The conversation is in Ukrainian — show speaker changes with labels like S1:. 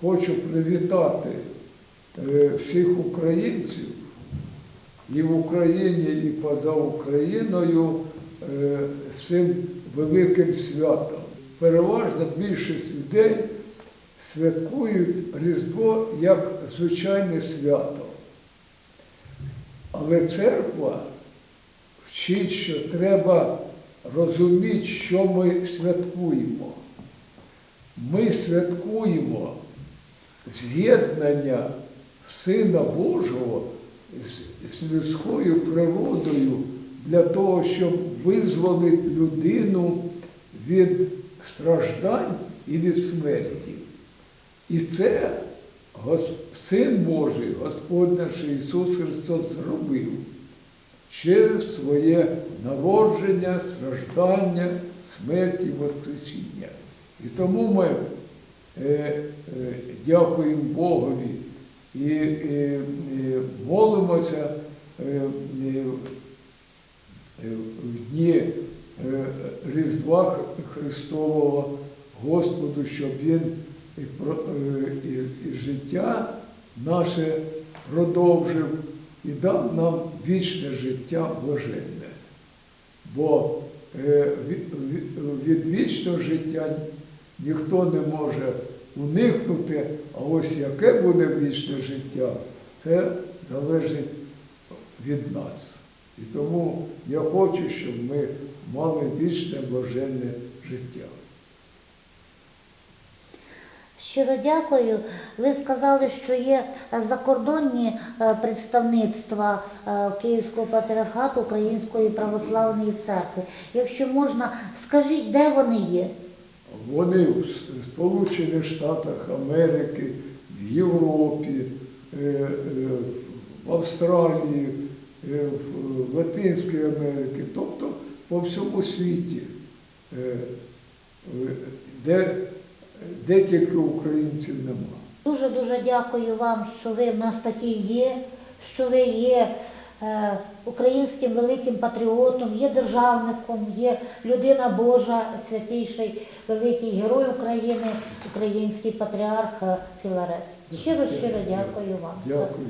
S1: хочу привітати е, всіх українців і в Україні, і поза Україною е, з цим великим святом. Переважна більшість людей святкують Різдво як звичайне свято. Але церква вчить, що треба розуміти, що ми святкуємо. Ми святкуємо з'єднання Сина Божого з, людською природою для того, щоб визволити людину від страждань і від смерті. І це Син Божий, Господь наш Ісус Христос зробив через своє народження, страждання, смерть і Воскресіння. І тому ми дякуємо Богові і, молимося е, е, е, в дні е, Різдва Христового Господу, щоб Він і, е, життя наше продовжив і дав нам вічне життя блаженне. Бо е, від вічного життя ніхто не може уникнути, а ось яке буде вічне життя, це залежить від нас. І тому я хочу, щоб ми мали вічне блаженне життя.
S2: Щиро дякую. Ви сказали, що є закордонні е, представництва е, Київського патріархату Української православної церкви. Якщо можна, скажіть, де вони є?
S1: Вони в Сполучених Штатах Америки, в Європі, е, е, в Австралії, е, в Латинській Америці, тобто по всьому світі, де, де тільки українців нема.
S2: Дуже дуже дякую вам, що ви в нас такі є, що ви є українським великим патріотом, є державником, є людина Божа, святійший великий герой України, український патріарх е, Філарет. Щиро щиро дякую вам.
S1: Дякую.